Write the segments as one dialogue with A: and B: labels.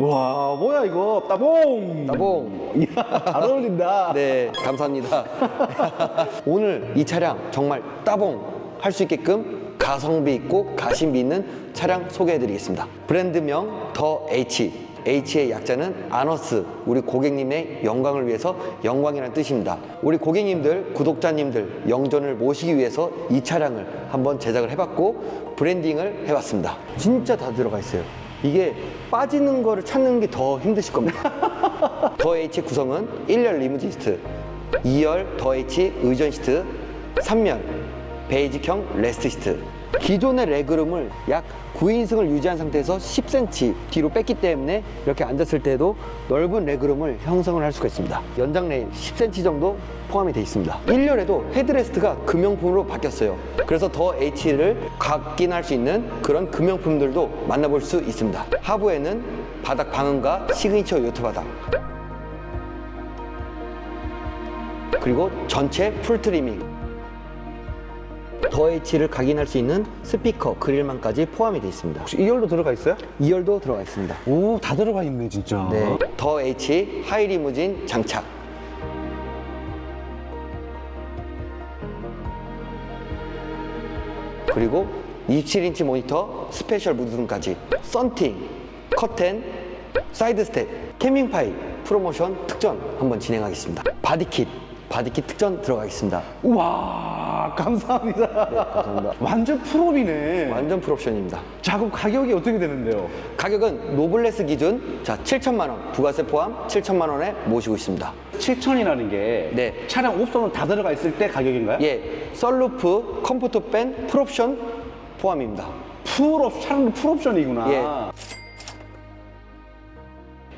A: 와 뭐야 이거 따봉
B: 따봉.
A: 이야, 잘 어울린다
B: 네, 감사합니다. 오늘 이 차량 정말 따봉 할 수 있게끔 가성비 있고 가심비 있는 차량 소개해드리겠습니다. 브랜드명 더 H. H의 약자는 아너스. 우리 고객님의 영광을 위해서 영광이라는 뜻입니다. 우리 고객님들, 구독자님들 영전을 모시기 위해서 이 차량을 한번 제작을 해봤고 브랜딩을 해봤습니다. 진짜 다 들어가 있어요. 이게 빠지는 거를 찾는 게 더 힘드실 겁니다. 더 H 구성은 1열 리무진 시트, 2열 더 H 의전 시트, 3열 베이직형 레스트 시트. 기존의 레그룸을 약 9인승을 유지한 상태에서 10cm 뒤로 뺐기 때문에 이렇게 앉았을 때도 넓은 레그룸을 형성을 할 수가 있습니다. 연장 레일 10cm 정도 포함이 되어 있습니다. 1열에도 헤드레스트가 금형품으로 바뀌었어요. 그래서 더 H를 각인할 수 있는 그런 금형품들도 만나볼 수 있습니다. 하부에는 바닥 방음과 시그니처 요트 바닥, 그리고 전체 풀 트리밍 더 H를 각인할 수 있는 스피커, 그릴망까지 포함이 되어 있습니다.
A: 혹시 2열도 들어가 있어요?
B: 2열도 들어가 있습니다.
A: 오 다 들어가 있네 진짜
B: 네. 더 H 하이리무진 장착. 그리고 27인치 모니터, 스페셜 무드등까지 썬팅, 커튼, 사이드 스텝, 캠핑파이 프로모션 특전 한번 진행하겠습니다. 바디킷, 바디킷 특전 들어가겠습니다.
A: 우와 감사합니다
B: 감사합니다.
A: 완전 프로비네
B: 완전 풀옵션입니다.
A: 자 그럼 가격이 어떻게 되는데요?
B: 가격은 노블레스 기준 자 7천만 원, 부가세 포함 7천만 원에 모시고 있습니다.
A: 7천이라는 게
B: 네.
A: 차량 옵션은 다 들어가 있을 때 가격인가요?
B: 예, 썰루프, 컴포터 밴, 풀옵션 포함입니다.
A: 풀옵 차량도 풀옵션이구나
B: 예.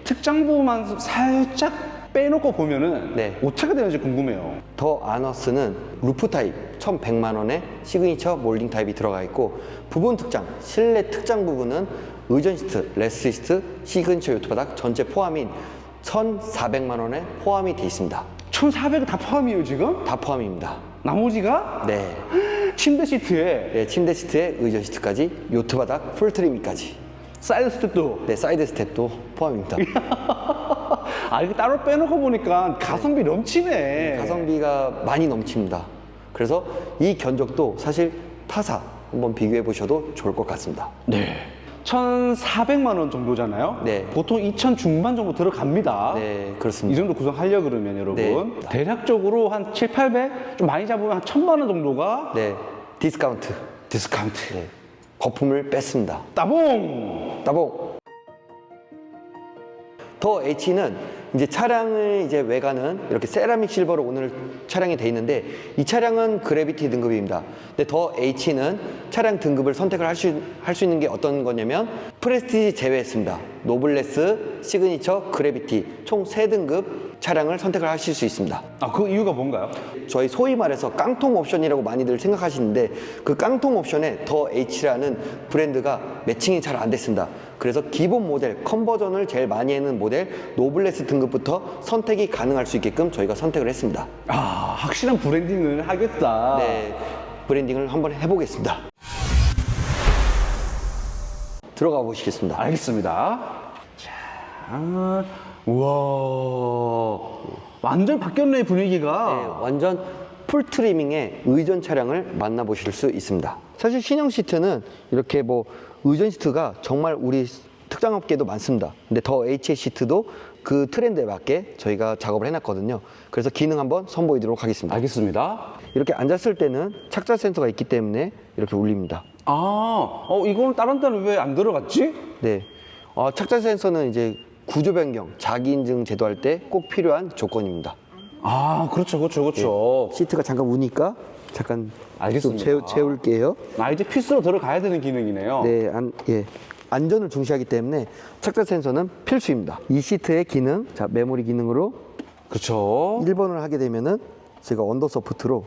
A: 특장 부분만 살짝 빼놓고 보면은
B: 네.
A: 어떻게 되는지 궁금해요
B: 더 아너스는 루프 타입 1,100만 원에 시그니처 몰딩 타입이 들어가 있고 부분 특장, 실내 특장 부분은 의전 시트, 레스 시트, 시그니처 요트 바닥 전체 포함인 1,400만 원에 포함이 되어 있습니다.
A: 1,400은 다 포함이에요 지금?
B: 다 포함입니다.
A: 나머지가
B: 네.
A: 침대 시트에
B: 네, 침대 시트에 의전 시트까지 요트 바닥 풀 트리밍까지
A: 사이드 스텝도
B: 네, 사이드 스텝도 포함입니다.
A: 아 이거 따로 빼놓고 보니까 가성비 넘치네
B: 가성비가 많이 넘칩니다. 그래서 이 견적도 사실 타사 한번 비교해 보셔도 좋을 것 같습니다.
A: 네 1,400만 원 정도잖아요
B: 네.
A: 보통 2,000 중반 정도 들어갑니다
B: 네,
A: 이
B: 그렇습니다.
A: 정도 구성하려 그러면 여러분
B: 네.
A: 대략적으로 한 7, 800? 좀 많이 잡으면 한 1,000만 원 정도가
B: 네, 디스카운트.
A: 디스카운트
B: 네, 거품을 뺐습니다.
A: 따봉
B: 따봉. 더 H는 이제 차량의 이제 외관은 이렇게 세라믹 실버로 오늘 차량이 돼 있는데 이 차량은 그래비티 등급입니다. 근데 더 H는 차량 등급을 선택을 할 수 할 수 있는 게 어떤 거냐면 프레스티지 제외했습니다. 노블레스, 시그니처, 그래비티 총 세 등급 차량을 선택을 하실 수 있습니다.
A: 아 그 이유가 뭔가요?
B: 저희 소위 말해서 깡통 옵션이라고 많이들 생각하시는데 그 깡통 옵션에 더 H라는 브랜드가 매칭이 잘 안 됐습니다. 그래서 기본 모델 컨버전을 제일 많이 하는 모델 노블레스 등급부터 선택이 가능할 수 있게끔 저희가 선택을 했습니다.
A: 아 확실한 브랜딩을 하겠다
B: 네, 브랜딩을 한번 해보겠습니다. 들어가 보시겠습니다.
A: 알겠습니다 자 우와 완전 바뀌었네 분위기가
B: 네, 완전 풀 트리밍의 의전 차량을 만나보실 수 있습니다. 사실 신형 시트는 이렇게 뭐 의전 시트가 정말 우리 특장 업계도 많습니다. 근데 더 HA 시트도 그 트렌드에 맞게 저희가 작업을 해놨거든요. 그래서 기능 한번 선보이도록 하겠습니다.
A: 알겠습니다
B: 이렇게 앉았을 때는 착자 센서가 있기 때문에 이렇게 울립니다.
A: 아, 어, 이건 다른 데는 왜 안 들어갔지?
B: 네. 어, 착자 센서는 이제 구조 변경, 자기 인증 제도할 때 꼭 필요한 조건입니다.
A: 아, 그렇죠, 그렇죠, 그렇죠.
B: 시트가 잠깐 우니까 잠깐
A: 알겠습니다.
B: 좀 재울, 재울게요.
A: 아, 이제 필수로 들어가야 되는 기능이네요.
B: 네, 안, 예. 안전을 중시하기 때문에 착자 센서는 필수입니다. 이 시트의 기능, 자, 메모리 기능으로
A: 그렇죠.
B: 1번을 하게 되면은 제가 언더 서포트로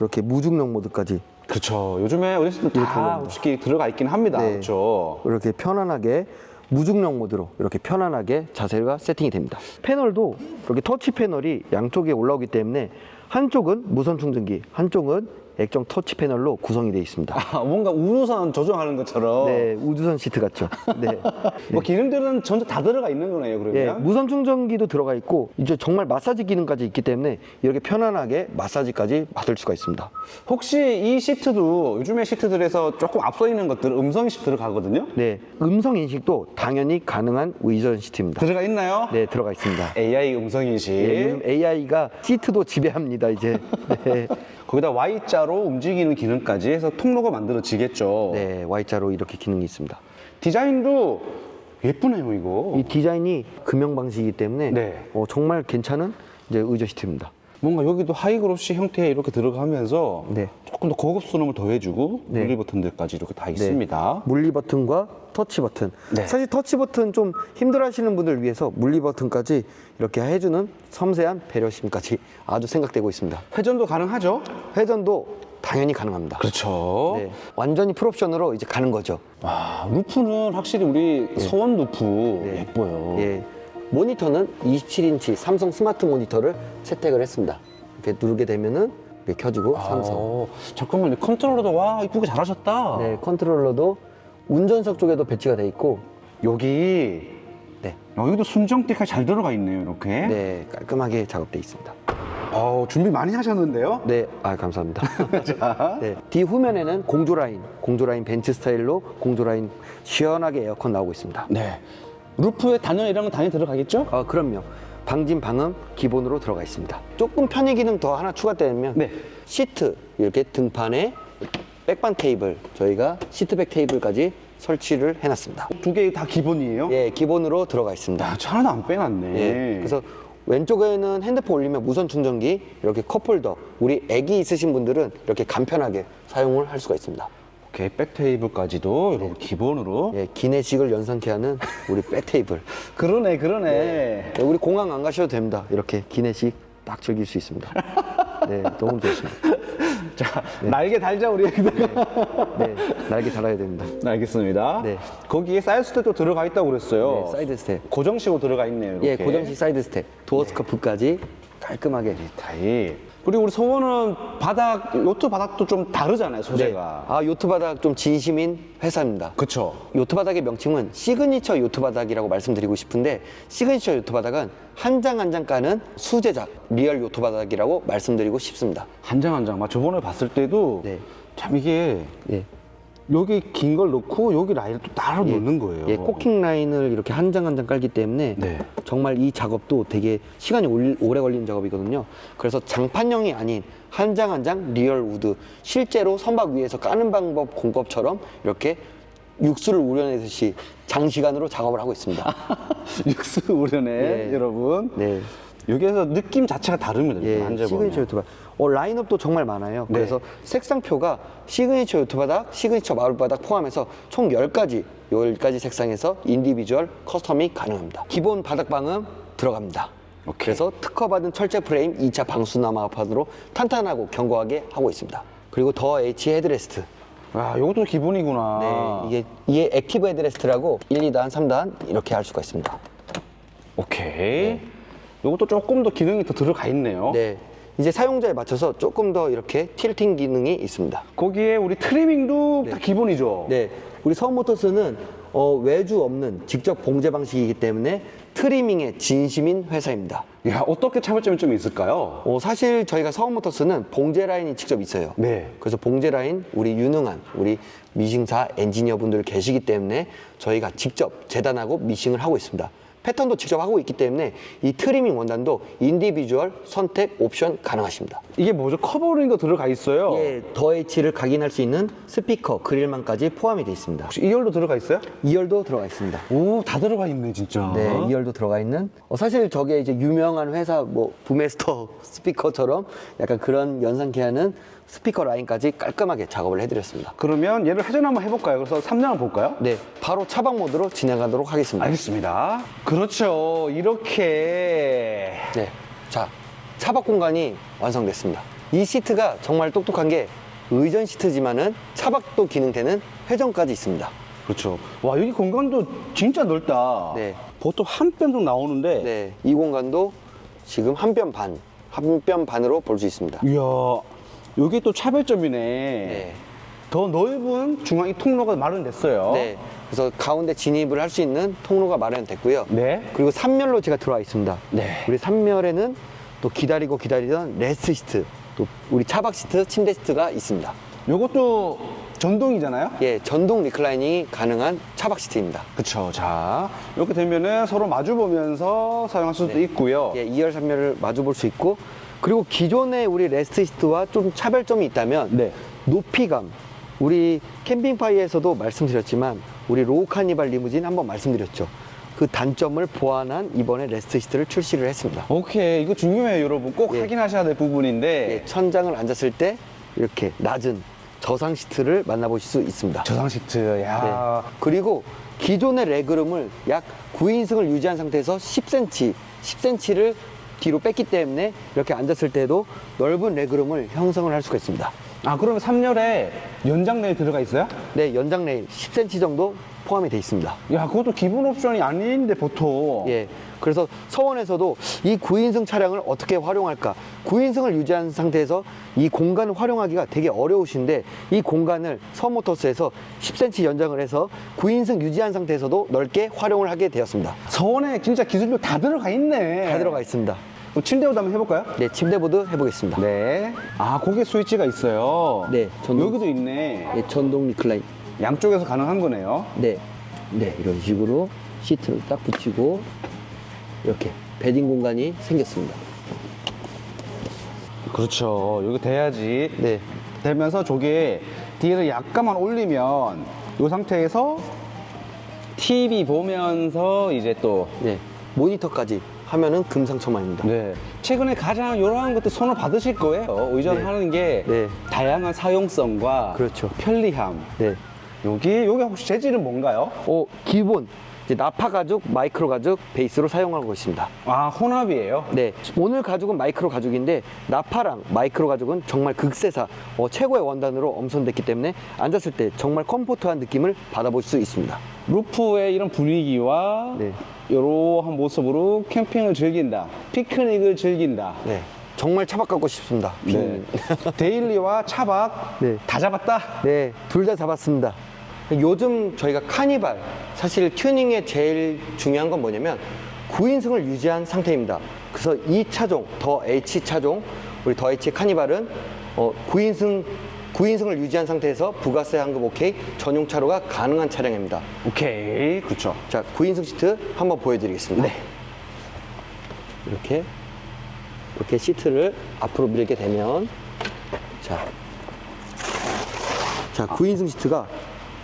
B: 이렇게 무중력 모드까지
A: 그렇죠. 요즘에 어디서든 다
B: 합니다.
A: 쉽게 들어가 있긴 합니다.
B: 네.
A: 그렇죠.
B: 이렇게 편안하게 무중력 모드로 이렇게 편안하게 자세가 세팅이 됩니다. 패널도 이렇게 터치 패널이 양쪽에 올라오기 때문에 한쪽은 무선 충전기, 한쪽은 액정 터치 패널로 구성이 되어 있습니다.
A: 아, 뭔가 우주선 조종하는 것처럼.
B: 네, 우주선 시트 같죠. 네.
A: 뭐 기능들은 전부 다 들어가 있는 거네요, 그러면.
B: 예, 무선 충전기도 들어가 있고 이제 정말 마사지 기능까지 있기 때문에 이렇게 편안하게 마사지까지 받을 수가 있습니다.
A: 혹시 이 시트도 요즘의 시트들에서 조금 앞서 있는 것들 음성 인식 들어가거든요?
B: 네, 음성 인식도 당연히 가능한 의전 시트입니다.
A: 들어가 있나요?
B: 네, 들어가 있습니다.
A: AI 음성 인식.
B: 예, 요즘 AI가 시트도 지배합니다, 이제. 네.
A: 거기다 Y자로 움직이는 기능까지 해서 통로가 만들어지겠죠.
B: 네, Y자로 이렇게 기능이 있습니다.
A: 디자인도 예쁘네요, 이거.
B: 이 디자인이 금형 방식이기 때문에
A: 네.
B: 어, 정말 괜찮은 이제 의전 시트입니다.
A: 뭔가 여기도 하이그로시 형태에 이렇게 들어가면서
B: 네.
A: 조금 더 고급스러움을 더해주고
B: 네.
A: 분리 버튼들까지 이렇게 다 있습니다.
B: 물리 버튼과 터치 버튼.
A: 네.
B: 사실 터치 버튼 좀 힘들어하시는 분들 위해서 물리 버튼까지 이렇게 해주는 섬세한 배려심까지 아주 생각되고 있습니다.
A: 회전도 가능하죠?
B: 회전도 당연히 가능합니다.
A: 그렇죠.
B: 네, 완전히 풀옵션으로 이제 가는 거죠.
A: 와, 루프는 확실히 우리 서원 루프 예뻐요.
B: 예. 모니터는 27인치 삼성 스마트 모니터를 채택을 했습니다. 이렇게 누르게 되면은 이렇게 켜지고 삼성.
A: 아, 잠깐만 요. 컨트롤러도 와, 이쁘게 잘하셨다.
B: 네, 컨트롤러도 운전석 쪽에도 배치가 돼 있고,
A: 여기,
B: 네,
A: 여기도 순정띠가 잘 들어가 있네요, 이렇게.
B: 네 깔끔하게 작업돼 있습니다.
A: 어, 준비 많이 하셨는데요?
B: 네, 아 감사합니다.
A: 자,
B: 네, 뒤 후면에는 공조 라인, 공조 라인 벤츠 스타일로 공조 라인 시원하게 에어컨 나오고 있습니다.
A: 네. 루프에 단열 이런 건 당연히 들어가겠죠?
B: 아, 그럼요. 방진 방음 기본으로 들어가 있습니다. 조금 편의 기능 더 하나 추가되면
A: 네.
B: 시트 이렇게 등판에 백반 테이블 저희가 시트백 테이블까지 설치를 해놨습니다.
A: 두 개 다 기본이에요?
B: 예, 기본으로 들어가 있습니다.
A: 야, 저 하나도 안 빼놨네.
B: 예, 그래서 왼쪽에는 핸드폰 올리면 무선 충전기 이렇게 컵홀더 우리 애기 있으신 분들은 이렇게 간편하게 사용을 할 수가 있습니다.
A: 오케이, 백 테이블까지도 이렇게 기본으로.
B: 예, 기내식을 연상케 하는 우리 백 테이블.
A: 그러네, 그러네.
B: 네, 우리 공항 안 가셔도 됩니다. 이렇게 기내식 딱 즐길 수 있습니다. 네, 너무 좋습니다.
A: 자, 날개 달자, 우리 여기다가.
B: 네, 날개 달아야 됩니다.
A: 알겠습니다.
B: 네.
A: 거기에 사이드 스텝도 들어가 있다고 그랬어요.
B: 네, 사이드 스텝.
A: 고정식으로 들어가 있네요. 이렇게.
B: 예, 고정식 사이드 스텝, 도어 스커프까지 깔끔하게.
A: 타입. 그리고 우리 소원은 바닥, 요트 바닥도 좀 다르잖아요, 소재가.
B: 아, 요트 바닥 좀 진심인 회사입니다.
A: 그쵸.
B: 요트 바닥의 명칭은 시그니처 요트 바닥이라고 말씀드리고 싶은데 시그니처 요트 바닥은 한 장 한 장 까는 수제작 리얼 요트 바닥이라고 말씀드리고 싶습니다.
A: 한 장 한 장. 막 저번에 봤을 때도
B: 네.
A: 참 이게
B: 예.
A: 여기 긴 걸 넣고 여기 라인을 또 따로 넣는 거예요.
B: 예, 코킹 라인을 이렇게 한 장 한 장 깔기 때문에
A: 네.
B: 정말 이 작업도 되게 시간이 올- 오래 걸리는 작업이거든요. 그래서 장판형이 아닌 한 장 한 장 리얼 우드 실제로 선박 위에서 까는 방법 공법처럼 이렇게 육수를 우려내듯이 장시간으로 작업을 하고 있습니다.
A: 육수 우려내
B: 예.
A: 여러분.
B: 네.
A: 여기에서 느낌 자체가 다릅니다.
B: 예,
A: 앉아보면.
B: 시그니처 유튜버. 어, 라인업도 정말 많아요.
A: 네.
B: 그래서 색상표가 시그니처 유튜바닥, 시그니처 마블바닥 포함해서 총 10가지, 10가지 색상에서 인디비주얼 커스텀이 가능합니다. 기본 바닥 방음 들어갑니다.
A: 오케이.
B: 그래서 특허받은 철제 프레임 2차 방수나마판으로 탄탄하고 견고하게 하고 있습니다. 그리고 더 H 헤드레스트.
A: 아, 이것도 기본이구나.
B: 네, 이게 이게 액티브 헤드레스트라고 1, 2단, 3단 이렇게 할 수가 있습니다.
A: 오케이. 이것도 조금 더 기능이 더 들어가 있네요.
B: 네. 이제 사용자에 맞춰서 조금 더 이렇게 틸팅 기능이 있습니다.
A: 거기에 우리 트리밍도 다 기본이죠.
B: 네, 우리 서모터스는 어, 외주 없는 직접 봉제 방식이기 때문에 트리밍의 진심인 회사입니다.
A: 야, 어떻게 차별점이 좀 있을까요?
B: 어, 사실 저희가 서모터스는 봉제 라인이 직접 있어요.
A: 네.
B: 그래서 봉제 라인 우리 유능한 우리 미싱사 엔지니어 분들 계시기 때문에 저희가 직접 재단하고 미싱을 하고 있습니다. 패턴도 직접 하고 있기 때문에 이 트리밍 원단도 인디비주얼 선택 옵션 가능하십니다.
A: 이게 뭐죠? 커버링도 들어가 있어요.
B: 예, 더 H를 각인할 수 있는 스피커, 그릴망까지 포함이 되어 있습니다.
A: 혹시 2열도 들어가 있어요?
B: 2열도 들어가 있습니다.
A: 오, 다 들어가 있네, 진짜.
B: 네, 2열도 들어가 있는. 어, 사실 저게 이제 유명한 회사 뭐 부메스터 스피커처럼 약간 그런 연상케 하는 스피커 라인까지 깔끔하게 작업을 해드렸습니다.
A: 그러면 얘를 회전 한번 해볼까요? 그래서 3량을 볼까요?
B: 네, 바로 차박 모드로 진행하도록 하겠습니다.
A: 알겠습니다. 그렇죠. 이렇게.
B: 네, 자, 차박 공간이 완성됐습니다. 이 시트가 정말 똑똑한 게 의전 시트지만은 차박도 기능되는 회전까지 있습니다.
A: 그렇죠. 와, 여기 공간도 진짜 넓다.
B: 네.
A: 보통 한 뼘 정도 나오는데.
B: 네, 이 공간도 지금 한 뼘 반, 한 뼘 반으로 볼 수 있습니다.
A: 이야, 여기 또 차별점이네.
B: 네.
A: 더 넓은 중앙 이 통로가 마련됐어요.
B: 네. 그래서 가운데 진입을 할 수 있는 통로가 마련됐고요.
A: 네.
B: 그리고 3열로 제가 들어와 있습니다.
A: 네.
B: 우리 3열에는 또 기다리고 기다리던 레스트 시트, 또 우리 차박 시트, 침대 시트가 있습니다.
A: 요것도 전동이잖아요.
B: 예, 전동 리클라이닝이 가능한 차박 시트입니다.
A: 그쵸. 자, 이렇게 되면은 서로 마주 보면서 사용할 수도
B: 네.
A: 있고요.
B: 예, 2열, 3열을 마주 볼 수 있고 그리고 기존의 우리 레스트 시트와 좀 차별점이 있다면
A: 네.
B: 높이감 우리 캠핑파이에서도 말씀드렸지만 우리 로우 카니발 리무진 한번 말씀드렸죠. 그 단점을 보완한 이번에 레스트 시트를 출시를 했습니다.
A: 오케이. 이거 중요해요, 여러분. 꼭
B: 예.
A: 확인하셔야 될 부분인데.
B: 예, 천장을 앉았을 때 이렇게 낮은 저상 시트를 만나보실 수 있습니다.
A: 저상 시트. 야.
B: 네. 그리고 기존의 레그룸을 약 9인승을 유지한 상태에서 10cm, 10cm를 뒤로 뺐기 때문에 이렇게 앉았을 때도 넓은 레그룸을 형성을 할 수가 있습니다.
A: 아, 그러면 3열에 연장 레일 들어가 있어요?
B: 네, 연장 레일 10cm 정도 포함이 되어 있습니다.
A: 야, 그것도 기본 옵션이 아닌데 보통.
B: 예. 그래서 서원에서도 이 9인승 차량을 어떻게 활용할까? 9인승을 유지한 상태에서 이 공간을 활용하기가 되게 어려우신데 이 공간을 서모터스에서 10cm 연장을 해서 9인승 유지한 상태에서도 넓게 활용을 하게 되었습니다.
A: 서원에 진짜 기술력 다 들어가 있네.
B: 다 들어가 있습니다.
A: 그럼 침대보다 한번 해볼까요?
B: 네, 침대보드 해보겠습니다.
A: 네. 아, 고개 스위치가 있어요.
B: 네, 전동.
A: 여기도 있네.
B: 네, 전동 리클라인.
A: 양쪽에서 가능한 거네요.
B: 네, 네 이런 식으로 시트를 딱 붙이고 이렇게 베딩 공간이 생겼습니다.
A: 그렇죠. 여기 돼야지.
B: 네,
A: 되면서 저게 뒤를 약간만 올리면 이 상태에서 TV 보면서 이제 또
B: 네 모니터까지 하면은 금상첨화입니다.
A: 네. 최근에 가장 이러한 것들 선호 받으실 거예요. 의존하는 게
B: 네.
A: 다양한 사용성과
B: 그렇죠.
A: 편리함.
B: 네,
A: 여기 여기 혹시 재질은 뭔가요?
B: 어 기본 나파 가죽, 마이크로 가죽 베이스로 사용하고 있습니다.
A: 아 혼합이에요.
B: 네, 오늘 가죽은 마이크로 가죽인데 나파랑 마이크로 가죽은 정말 극세사 어, 최고의 원단으로 엄선됐기 때문에 앉았을 때 정말 컴포트한 느낌을 받아볼 수 있습니다.
A: 루프의 이런 분위기와
B: 네.
A: 이러한 모습으로 캠핑을 즐긴다, 피크닉을 즐긴다.
B: 네, 정말 차박 갖고 싶습니다.
A: 네. 데일리와 차박
B: 네.
A: 다 잡았다.
B: 네, 둘 다 잡았습니다. 요즘 저희가 카니발, 사실 튜닝에 제일 중요한 건 뭐냐면 9인승을 유지한 상태입니다. 그래서 이 차종, 더 H 차종, 우리 더 H 카니발은 어, 9인승, 9인승을 유지한 상태에서 부가세 환급 오케이 전용 차로가 가능한 차량입니다.
A: 오케이, 그렇죠.
B: 자, 9인승 시트 한번 보여드리겠습니다.
A: 네.
B: 이렇게 이렇게 시트를 앞으로 밀게 되면 자, 자 9인승 시트가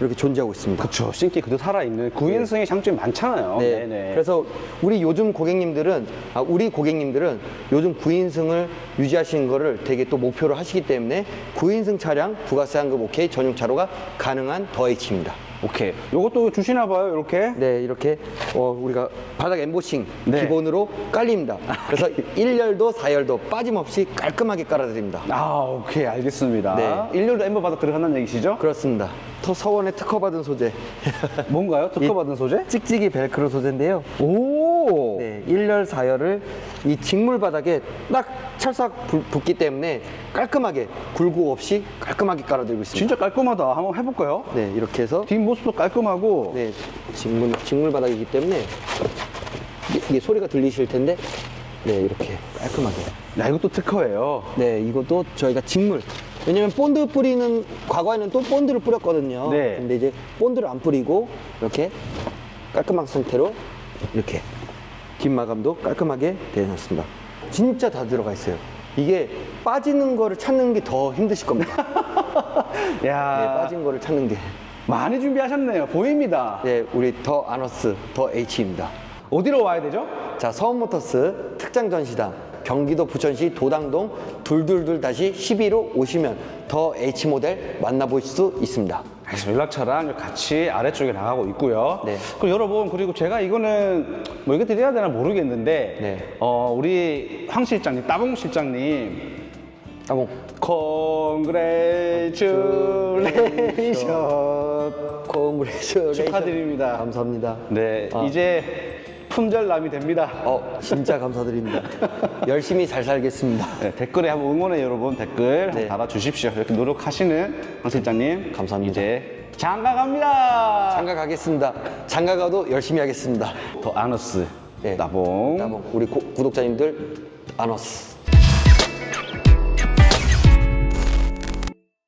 B: 이렇게 존재하고 있습니다.
A: 그렇죠. 신기 그대로 살아있는 9인승의 장점이 많잖아요.
B: 네.
A: 네네.
B: 그래서 우리 요즘 고객님들은 아, 우리 고객님들은 요즘 9인승을 유지하시는 거를 되게 또 목표로 하시기 때문에 9인승 차량 부가세 환급 오케이 전용 차로가 가능한 더 H입니다.
A: 오케이. 요것도 주시나 봐요, 이렇게.
B: 네, 이렇게 어, 우리가 바닥 엠보싱
A: 네.
B: 기본으로 깔립니다. 그래서 1열도 4열도 빠짐없이 깔끔하게 깔아드립니다.
A: 아, 오케이. 알겠습니다.
B: 네.
A: 일렬도 엠버 바닥 들어간다는 얘기시죠?
B: 그렇습니다. 터 서원에 특허받은 소재.
A: 뭔가요? 특허받은 소재?
B: 찍찍이 벨크로 소재인데요.
A: 오!
B: 네, 1열, 4열을 이 직물 바닥에 딱 찰싹 부- 붙기 때문에 깔끔하게 굴곡 없이 깔끔하게 깔아드리고 있습니다.
A: 진짜 깔끔하다. 한번 해볼까요?
B: 네, 이렇게 해서
A: 뒷모습도 깔끔하고.
B: 네, 직물, 직물 바닥이기 때문에 이게, 이게 소리가 들리실 텐데 네, 이렇게 깔끔하게.
A: 야, 이것도 특허예요.
B: 네, 이것도 저희가 직물. 왜냐면 본드 뿌리는 과거에는 또 본드를 뿌렸거든요.
A: 네.
B: 근데 이제 본드를 안 뿌리고 이렇게 깔끔한 상태로 이렇게 뒷마감도 깔끔하게 되어놨습니다. 진짜 다 들어가 있어요. 이게 빠지는 거를 찾는 게 더 힘드실 겁니다. 네,
A: 야
B: 빠진 거를 찾는 게.
A: 많이 준비하셨네요. 보입니다.
B: 네, 우리 더 아너스, 더 H입니다.
A: 어디로 와야 되죠?
B: 자, 서원모터스 특장 전시단 경기도 부천시 도당동 둘둘둘 다시 12로 오시면 더 H 모델 만나보실 수 있습니다.
A: 알겠습니다. 연락처랑 같이 아래쪽에 나가고 있고요.
B: 네.
A: 그리고 여러분, 그리고 제가 이거는 뭐 이거 드려야 되나 모르겠는데,
B: 네.
A: 어, 우리 황 실장님, 따봉 실장님,
B: 따봉.
A: 컨그레츄레이션
B: 코무레이션
A: 축하드립니다.
B: 감사합니다.
A: 네,
B: 아.
A: 이제 품절남이 됩니다.
B: 어, 진짜 감사드립니다. 열심히 잘 살겠습니다.
A: 네, 댓글에 한번 응원해 여러분 댓글
B: 네.
A: 달아주십시오. 이렇게 노력하시는 황 실장님
B: 감사합니다.
A: 이제 장가 갑니다.
B: 장가 가겠습니다. 장가 가도 열심히 하겠습니다.
A: 더 아너스
B: 네.
A: 나봉
B: 따봉. 우리 고- 구독자님들 아너스.